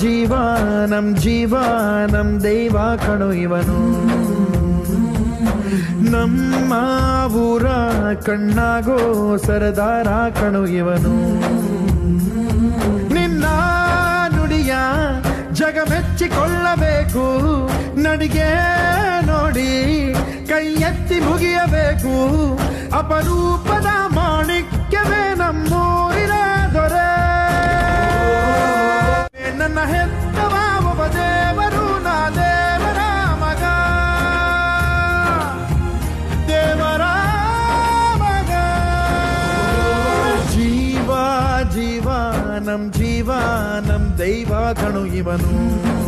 ಜೀವಾನಂ ನಮ್ ದೈವ ಕಣು ಇವನು. ನಮ್ಮ ಊರ ಕಣ್ಣಾಗೋ ಸರದಾರ ಕಣು ಇವನು. ನಿನ್ನ ನುಡಿಯ ಜಗ ಮೆಚ್ಚಿಕೊಳ್ಳಬೇಕು ನಡಿಗೆ ನೋಡಿ ಕೈ ಎತ್ತಿ ಮುಗಿಯಬೇಕು, ಅಪರೂಪದ ನಮ್ ಜೀವ ನಮ್ ದೈವ ಕಣು ಇವನು ನಮ್